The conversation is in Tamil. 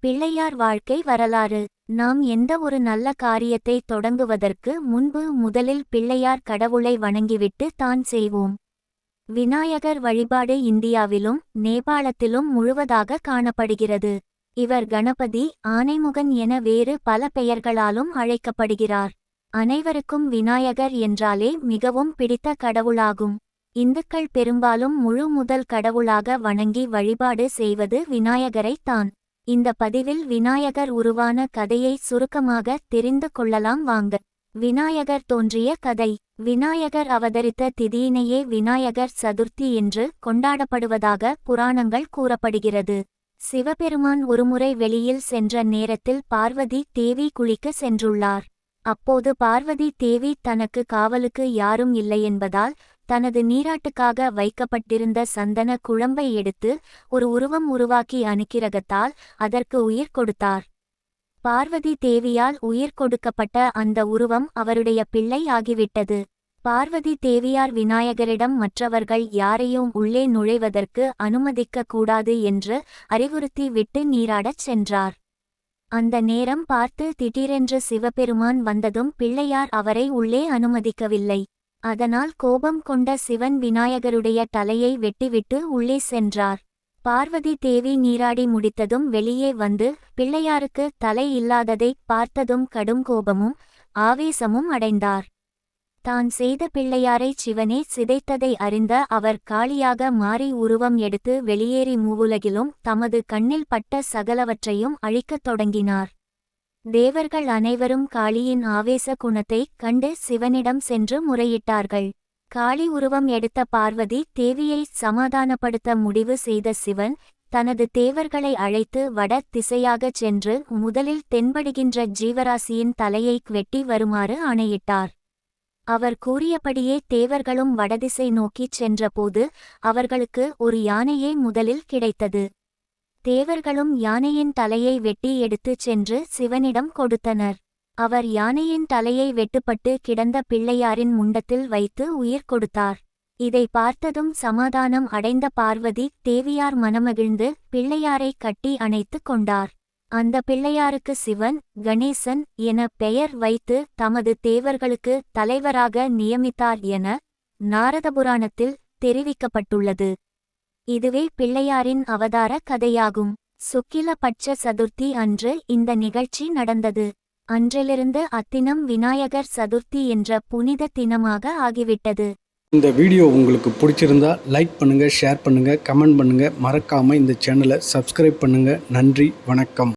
பிள்ளையார் வாழ்க்கை வரலாறு. நாம் எந்த ஒரு நல்ல காரியத்தை தொடங்குவதற்கு முன்பு முதலில் பிள்ளையார் கடவுளை வணங்கிவிட்டு தான் செய்வோம். விநாயகர் வழிபாடு இந்தியாவிலும் நேபாளத்திலும் முழுவதாக காணப்படுகிறது. இவர் கணபதி ஆனைமுகன் என வேறு பல பெயர்களாலும் அழைக்கப்படுகிறார். அனைவருக்கும் விநாயகர் என்றாலே மிகவும் பிடித்த கடவுளாகும். இந்துக்கள் பெரும்பாலும் முழு முதல் கடவுளாக வணங்கி வழிபாடு செய்வது விநாயகரைத் தான் இந்த பதிவில் விநாயகர் உருவான கதையை சுருக்கமாக தெரிந்து கொள்ளலாம் வாங்க. விநாயகர் தோன்றிய கதை. விநாயகர் அவதரித்த திதியினையே விநாயகர் சதுர்த்தி என்று கொண்டாடப்படுவதாக புராணங்கள் கூறப்படுகிறது. சிவபெருமான் ஒருமுறை வெளியில் சென்ற நேரத்தில் பார்வதி தேவி குளிக்க சென்றுள்ளார். அப்போது பார்வதி தேவி தனக்கு காவலுக்கு யாரும் இல்லை என்பதால் தனது நீராட்டுக்காக வைக்கப்பட்டிருந்த சந்தன குழம்பை எடுத்து ஒரு உருவம் உருவாக்கி அனுக்கிரகத்தால் அதற்கு உயிர் கொடுத்தார். பார்வதி தேவியால் உயிர் கொடுக்கப்பட்ட அந்த உருவம் அவருடைய பிள்ளை ஆகிவிட்டது. பார்வதி தேவியார் விநாயகரிடம் மற்றவர்கள் யாரையும் உள்ளே நுழைவதற்கு அனுமதிக்க கூடாது என்று அறிவுறுத்தி விட்டு நீராடச் சென்றார். அந்த நேரம் பார்த்து திடீரென்று சிவபெருமான் வந்ததும் பிள்ளையார் அவரை உள்ளே அனுமதிக்கவில்லை. அதனால் கோபம் கொண்ட சிவன் விநாயகருடைய தலையை வெட்டிவிட்டு உள்ளே சென்றார். பார்வதி தேவி நீராடி முடித்ததும் வெளியே வந்து பிள்ளையாருக்கு தலை இல்லாததை பார்த்ததும் கடும் கோபமும் ஆவேசமும் அடைந்தார். தான் செய்த பிள்ளையாரை சிவனே சிதைத்ததை அறிந்த அவர் காளியாக மாறி உருவம் எடுத்து வெளியேறி மூவுலகிலும் தமது கண்ணில் பட்ட சகலவற்றையும் அழிக்கத் தொடங்கினார். தேவர்கள் அனைவரும் காளியின் ஆவேச குணத்தைக் கண்டு சிவனிடம் சென்று முறையிட்டார்கள். காளி உருவம் எடுத்த பார்வதி தேவியை சமாதானப்படுத்த முடிவு செய்த சிவன் தனது தேவர்களை அழைத்து வட திசையாகச் சென்று முதலில் தென்படுகின்ற ஜீவராசியின் தலையை வெட்டி வருமாறு ஆணையிட்டார். அவர் கூறியபடியே தேவர்களும் வடதிசை நோக்கிச் சென்றபோது அவர்களுக்கு ஒரு யானையே முதலில் கிடைத்தது. தேவர்களும் யானையின் தலையை வெட்டி எடுத்துச் சென்று சிவனிடம் கொடுத்தனர். அவர் யானையின் தலையை வெட்டுப்பட்டு கிடந்த பிள்ளையாரின் முண்டத்தில் வைத்து உயிர் கொடுத்தார். இதை பார்த்ததும் சமாதானம் அடைந்த பார்வதி தேவியார் மனமகிழ்ந்து பிள்ளையாரை கட்டி அணைத்துக் கொண்டார். அந்த பிள்ளையாருக்கு சிவன் கணேசன் என பெயர் வைத்து தமது தேவர்களுக்கு தலைவராக நியமித்தார் என நாரதபுராணத்தில் தெரிவிக்கப்பட்டுள்ளது. இதுவே பிள்ளையாரின் அவதார கதையாகும். சுக்கில பட்ச சதுர்த்தி அன்று இந்த நிகழ்ச்சி நடந்தது. அன்றிலிருந்து அத்தினம் விநாயகர் சதுர்த்தி என்ற புனித தினமாக ஆகிவிட்டது. இந்த வீடியோ உங்களுக்கு பிடிச்சிருந்தா லைக் பண்ணுங்க ஷேர் பண்ணுங்க கமெண்ட் பண்ணுங்க. மறக்காம இந்த சேனலை சப்ஸ்கிரைப் பண்ணுங்க. நன்றி வணக்கம்.